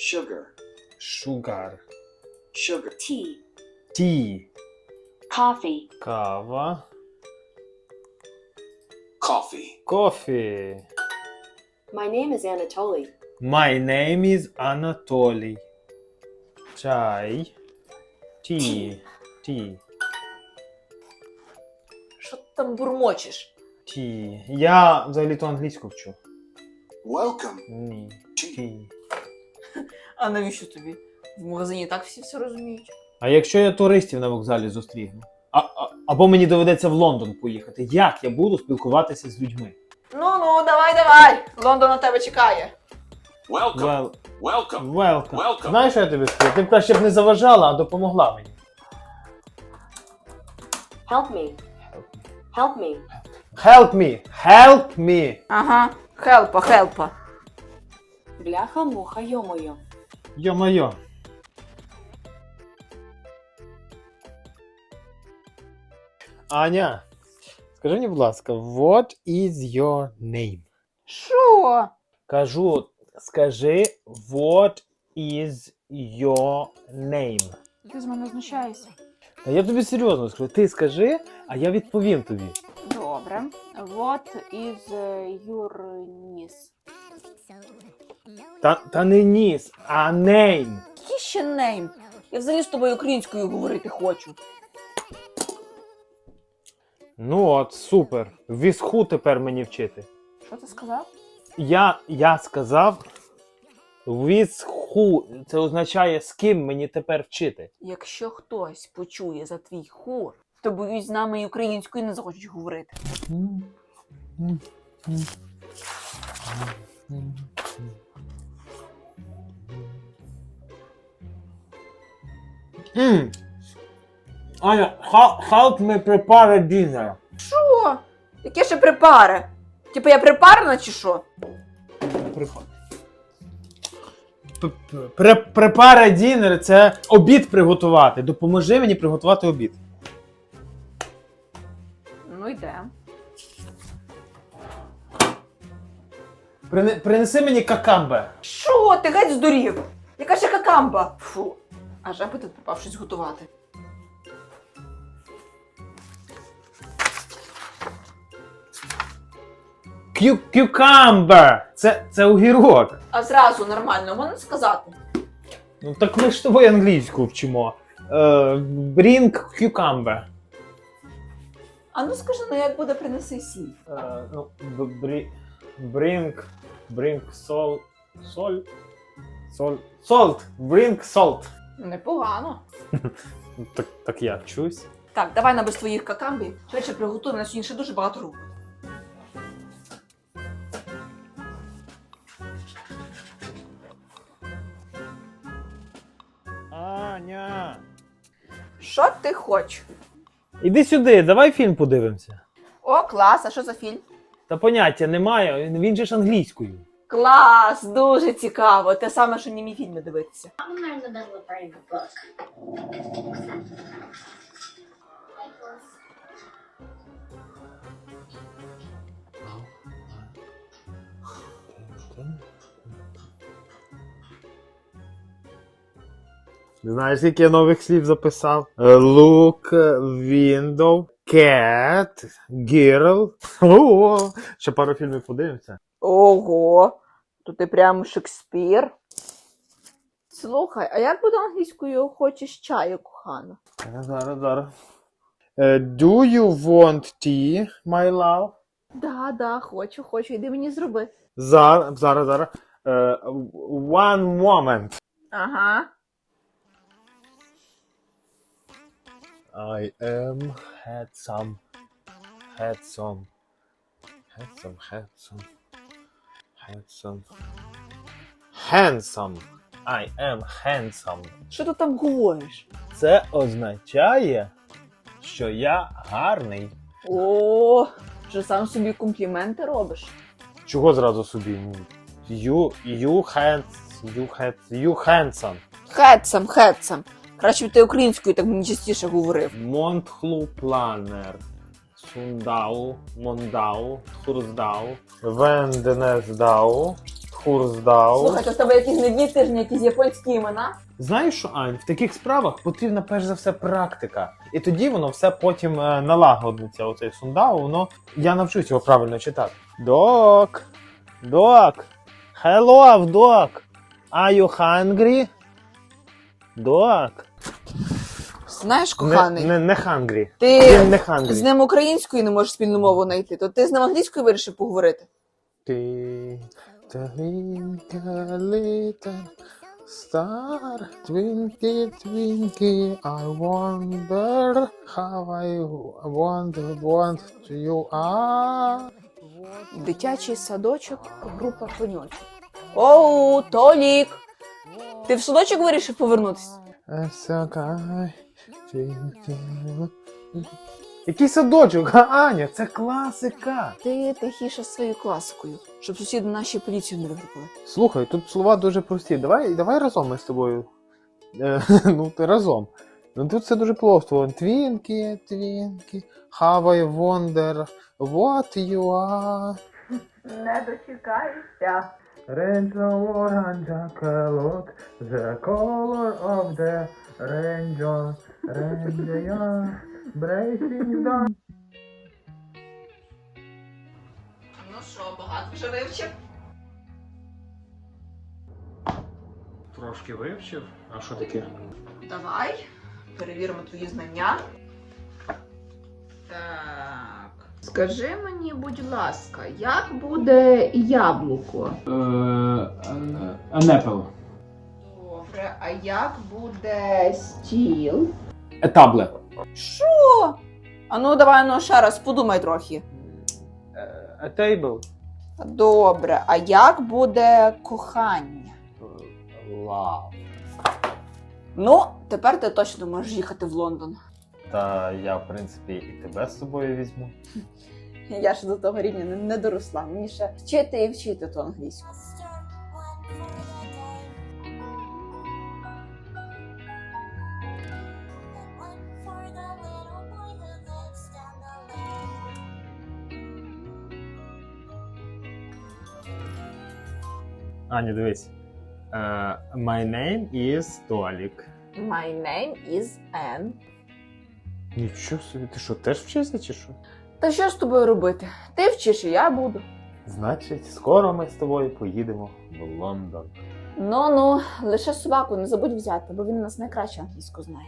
sugar, Sugar. sugar, tea, Tea. coffee, Кава. coffee, Coffee. My name is Anatoly. My name is Anatoly. Чай. Tea. Tea. Що ти там бурмочеш? Tea. Я взагалі-то англійську вчу. welcome, Ні. Tea. А навіщо тобі? В магазині так всі все розуміють. А якщо я туристів на вокзалі зустрігну? А, а, або мені доведеться в Лондон поїхати, як я буду спілкуватися з людьми? Ну ну, давай, давай! Лондон на тебе чекає. welcome, Well, welcome, welcome. Welcome. Знаєш, що я тобі скажу? Ти б краще б не заважала, а допомогла мені. Help me. Help me. Help me! Help me! Ага, хелпа, хелпа. Бляха муха, йо-моє. Аня, скажи мені, будь ласка, what is your name? Що? Кажу, скажи, what is your name? Ти з мене знущаєшся. Та я тобі серйозно скажу, ти скажи, а я відповім тобі. Добре. What is your niece? Та, та не ніс, а name. Який ще нейм? Я взагалі з тобою українською говорити хочу. Ну от, супер. Вісху тепер мені вчити. Що ти сказав? Я, я сказав with. Це означає з ким мені тепер вчити. Якщо хтось почує за твій хур, то боюсь, з нами і українською не захочуть говорити. Mm. Аня, how, help me prepare dinner. Що? Яке ще припари? Типу я припарена чи що? Припа- П- п- пре- Prepare dinner – це обід приготувати. Допоможи мені приготувати обід. Ну йде. Прине- принеси мені какамбе. Що? Ти геть здурів? Яка ще какамба? Фу. А жаби тут попав щось готувати. Кю- Cucumber! Це, це огірок. А зразу нормально можна сказати? Ну так ми ж тобою англійську вчимо. Е, bring cucumber. А ну скажи, ну як буде принеси сіль? Е, ну, б- брі- bring, bring salt, соль, соль, salt, bring salt. Непогано. Так, так я вчусь. Так, давай на без твоїх какамбів. Швидше приготуй, на сьогодні ще дуже багато рук. Аня. Що ти хочеш? Іди сюди, давай фільм подивимося. О, клас, а що за фільм? Та поняття немає, він же ж англійською. Клас, дуже цікаво. Те саме, що німі фільми дивитися. Writing a book. Знаєш, скільки я нових слів записав? Look, window, cat, girl. О, ще пару фільмів подивимося. Ого, то ти прям Шекспір. Слухай, а як буде англійською хочеш чаю, кохана? Зараз, зараз. Е, Do you want tea, my love? Да, да, хочу, хочу, іди мені зроби. Зараз, зараз, зараз. Е, One moment. Ага. I am handsome. Handsome. Handsome, handsome. Handsome. Handsome. I am handsome. Що ти там говориш? Це означає, що я гарний. О, вже сам собі компліменти робиш. Чого зразу собі? You, you, hands, you, hands, you handsome. Хетсам, хетсам. Краще б ти українською так мені частіше говорив. Монтхлу планер. Сундау, Мондау, Тхурздау, Венденездау, Хурздау. Слухай, то в тебе якісь не дні тижні, якісь японські імена. Знаєш що, Ань, в таких справах потрібна перш за все практика. І тоді воно все потім е, налагодиться. Оцей сундау, воно. Я навчусь його правильно читати. Док. Док. Hello, док. Are you hungry? Док. Знаєш, коханий, не, не hungry. ти Він не hungry. з ним українською не можеш спільну мову знайти, то ти з ним англійською вирішив поговорити. Ти twinkle little star, twinkle, twinkle, I wonder how I wonder what you are. Дитячий садочок, група пеньочок. Оу, Толік! Ти в садочок вирішив повернутися? Сакай, twinkle. Який садочок, а, Аня, це класика. Ти тихіше з своєю класикою, щоб сусіди наші поліцію не викликали. Слухай, тут слова дуже прості. Давай, давай разом ми з тобою. Е, ну, ти разом. Ну тут все дуже просто. Твінкі, how I wonder what you are. Не дочекаєшся. Range of orange look, the color of the rainbow, rainbow, breaking down. Ну що, багато вже вивчив? Трошки вивчив. А що таке? Давай, перевіримо твої знання. Так. Скажи мені, будь ласка, як буде яблуко? Анепел. Добре, а як буде стіл? Етабле. Що? А ну давай ну ще раз подумай трохи. A table. Добре, а як буде кохання? Love. Ну, тепер ти точно можеш їхати в Лондон. Та я, в принципі, і тебе з собою візьму. Я ж до того рівня не, не доросла. Мені ще вчити і вчити ту англійську. Аня, дивись. Е, my name is Толік. My name is Anne. Нічого собі, ти що, теж вчишся чи що? Та що з тобою робити? Ти вчиш, і я буду. Значить, скоро ми з тобою поїдемо в Лондон. Ну ну, лише собаку не забудь взяти, бо він у нас найкраще англійську знає.